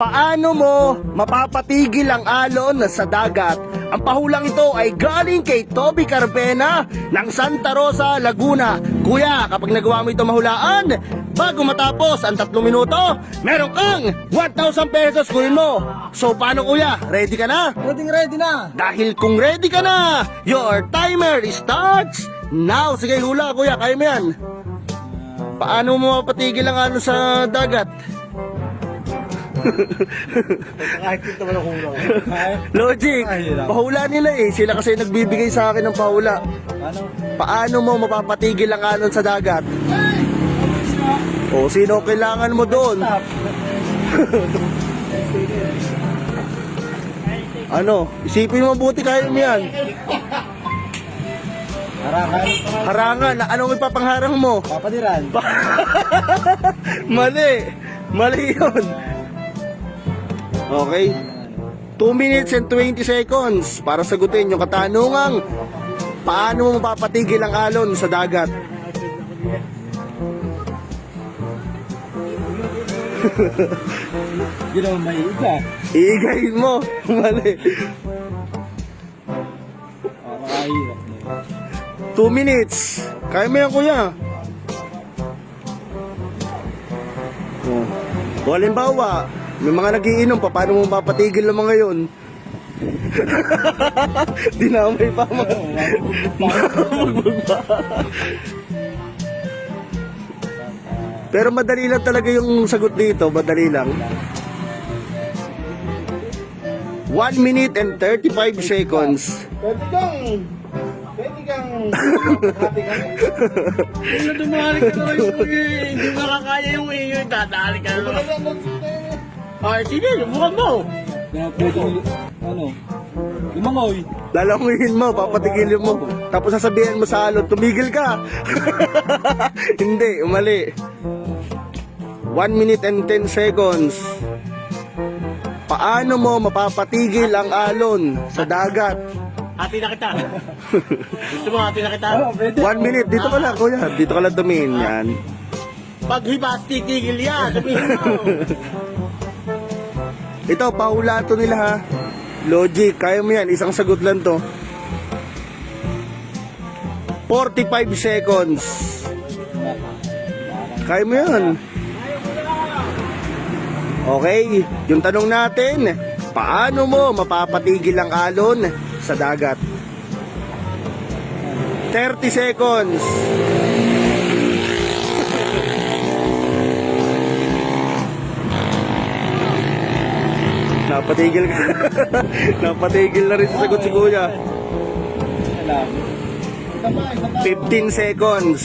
Paano mo mapapatigil ang alon sa dagat? Ang pahulang ito ay galing kay Toby Carbena ng Santa Rosa, Laguna. Kuya, kapag nagawa mo ito mahulaan, bago matapos ang tatlong minuto, meron kang 1,000 pesos kunin mo. So paano kuya? Ready ka na? Ready ready na. Dahil kung ready ka na, your timer starts now. Sige, hula kuya, kaya mo yan. Paano mo mapatigil ang alon sa dagat? Kahit ito wala ulo. Logic, pahula nila eh. Sila kasi nagbibigay sa akin ng pahula. Ano? Paano mo mapapatigil ang alon sa dagat? O, sino ang kailangan mo doon? Ano? Isipin mo mabuti kaya mo yan. Harangan. Harangan, na anong ipapangharang mo? Papadiran. Mali. Mali yun. Okay. 2 minutes and 20 seconds para sagutin yung katanungang paano mo mapapatigil ang alon sa dagat? Yun naman may iba. Iigayin mo. Mali. 2 minutes. Kaya mo yan, kuya. Oh. O, halimbawa, may mga nagiinom pa, paano mo mapapatigil ang mga yun? Dinamay pa mo. Pero madali lang talaga yung sagot dito, madali lang. 1 minute and 35 seconds. Pwede kang... Pwede kang... Kung na dumali ka naman yung hindi mo nakakaya yung iyo, dadali ka naman. Ay, sige, subukan mo. Na pwede ano? Lumangoy. Lalanguyin mo, papatigilin mo. Tapos sasabihin mo sa alon, tumigil ka. Hindi, umali. 1 minute and 10 seconds. Paano mo mapapatigil ang alon sa dagat? Hati na kita. Gusto mo hati na kita? Oh, pwede. 1 minute, dito ka lang, kuya. Dito ka lang tumingin yan. Pag hibas, titigil yan. Sabihin mo. Ito, pahula to nila ha. Logic, kaya mo yan. Isang sagot lang to. 45 seconds. Kaya mo yan. Okay, yung tanong natin, paano mo mapapatigil ang alon sa dagat? 30 seconds. Napatigil ka. Napatigil na rin sa sagot si kuya. Alam. Isa pa, isa pa. 15 seconds.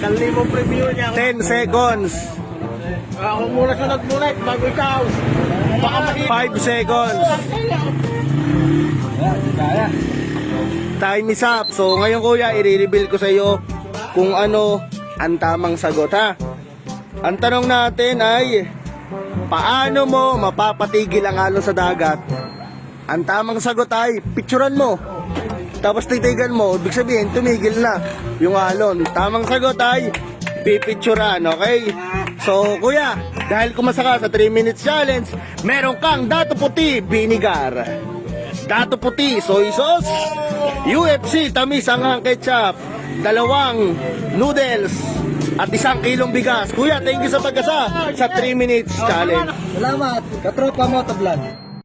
Dali mo preview niya. 10 seconds. Ako muna sa nagmulit, bago ikaw. Baka mahirap. 5 seconds. Time is up. So ngayon kuya, i-reveal ko sa iyo kung ano ang tamang sagot ha. Ang tanong natin ay paano mo mapapatigil ang alon sa dagat? Ang tamang sagot ay picturean mo. Tapos titigan mo, ibig sabihin tumigil na yung alon. Tamang sagot ay pipicturean, okay? So kuya, dahil kumasa ka sa 3 minutes challenge, meron kang dato puti binigar. Dato puti, soy sauce, UFC, tamis ang ketchup, dalawang noodles, at isang kilong bigas. Kuya, thank you sa pagkasa sa 3 minutes challenge. Salamat. Katropa mo, tablan.